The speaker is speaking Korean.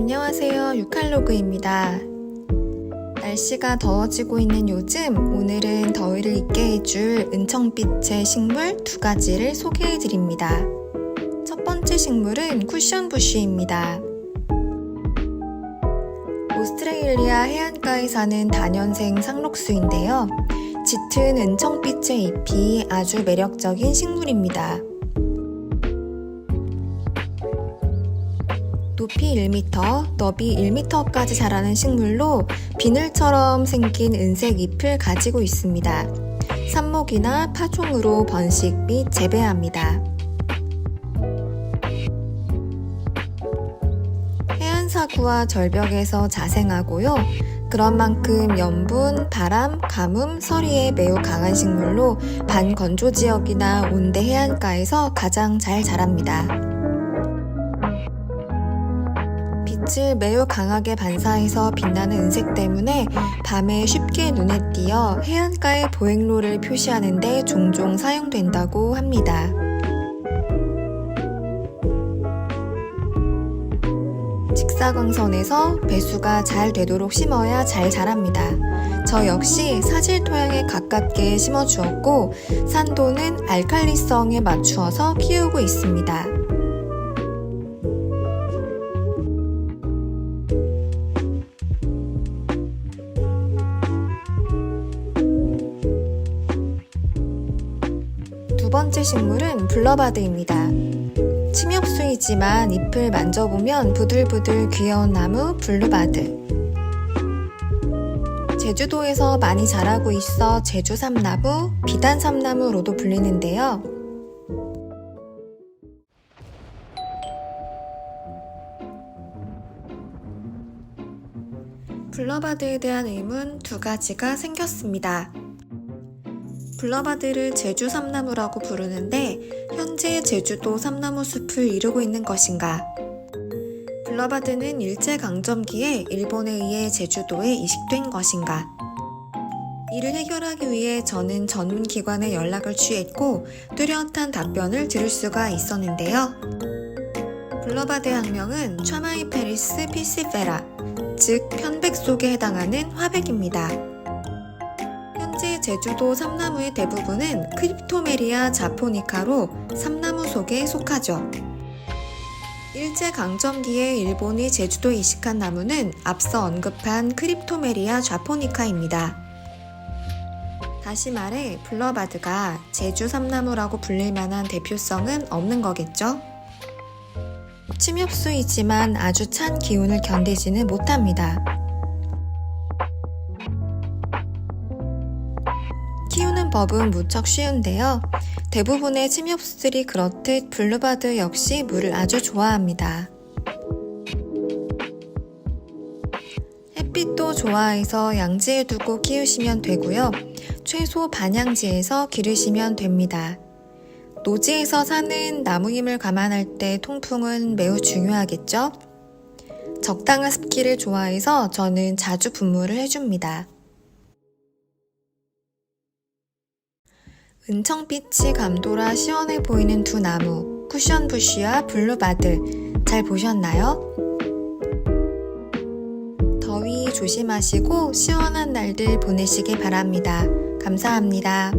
안녕하세요. 유칼로그입니다. 날씨가 더워지고 있는 요즘 오늘은 더위를 잊게 해줄 은청빛의 식물 두 가지를 소개해 드립니다. 첫 번째 식물은 쿠션 부쉬입니다. 오스트레일리아 해안가에 사는 다년생 상록수인데요. 짙은 은청빛의 잎이 아주 매력적인 식물입니다. 높이 1m, 너비 1m까지 자라는 식물로 비늘처럼 생긴 은색 잎을 가지고 있습니다. 삽목이나 파종으로 번식 및 재배합니다. 해안사구와 절벽에서 자생하고요. 그런 만큼 염분, 바람, 가뭄, 서리에 매우 강한 식물로 반건조 지역이나 온대 해안가에서 가장 잘 자랍니다. 빛을 매우 강하게 반사해서 빛나는 은색 때문에 밤에 쉽게 눈에 띄어 해안가의 보행로를 표시하는데 종종 사용된다고 합니다. 직사광선에서 배수가 잘 되도록 심어야 잘 자랍니다. 저 역시 사질 토양에 가깝게 심어 주었고 산도는 알칼리성에 맞추어서 키우고 있습니다. 두 번째 식물은 블러바드입니다. 침엽수이지만 잎을 만져보면 부들부들 귀여운 나무 블루바드. 제주도에서 많이 자라고 있어 제주 삼나무, 비단 삼나무로도 불리는데요. 블러바드에 대한 의문 두 가지가 생겼습니다. 블러바드를 제주 삼나무라고 부르는데 현재 제주도 삼나무 숲을 이루고 있는 것인가? 블러바드는 일제강점기에 일본에 의해 제주도에 이식된 것인가? 이를 해결하기 위해 저는 전문 기관에 연락을 취했고 뚜렷한 답변을 들을 수가 있었는데요. 블러바드 학명은 차마이 페리스 피시페라, 즉 편백 속에 해당하는 화백입니다. 제주도 삼나무의 대부분은 크립토메리아 자포니카로 삼나무 속에 속하죠. 일제강점기에 일본이 제주도에 이식한 나무는 앞서 언급한 크립토메리아 좌포니카입니다. 다시 말해 블러바드가 제주 삼나무라고 불릴 만한 대표성은 없는 거겠죠? 침엽수이지만 아주 찬 기운을 견디지는 못합니다. 키우는 법은 무척 쉬운데요. 대부분의 침엽수들이 그렇듯 블루바드 역시 물을 아주 좋아합니다. 햇빛도 좋아해서 양지에 두고 키우시면 되고요. 최소 반양지에서 기르시면 됩니다. 노지에서 사는 나무 힘을 감안할 때 통풍은 매우 중요하겠죠? 적당한 습기를 좋아해서 저는 자주 분무를 해줍니다. 은청빛이 감돌아 시원해 보이는 두 나무, 쿠션 부쉬와 블루바드. 잘 보셨나요? 더위 조심하시고 시원한 날들 보내시길 바랍니다. 감사합니다.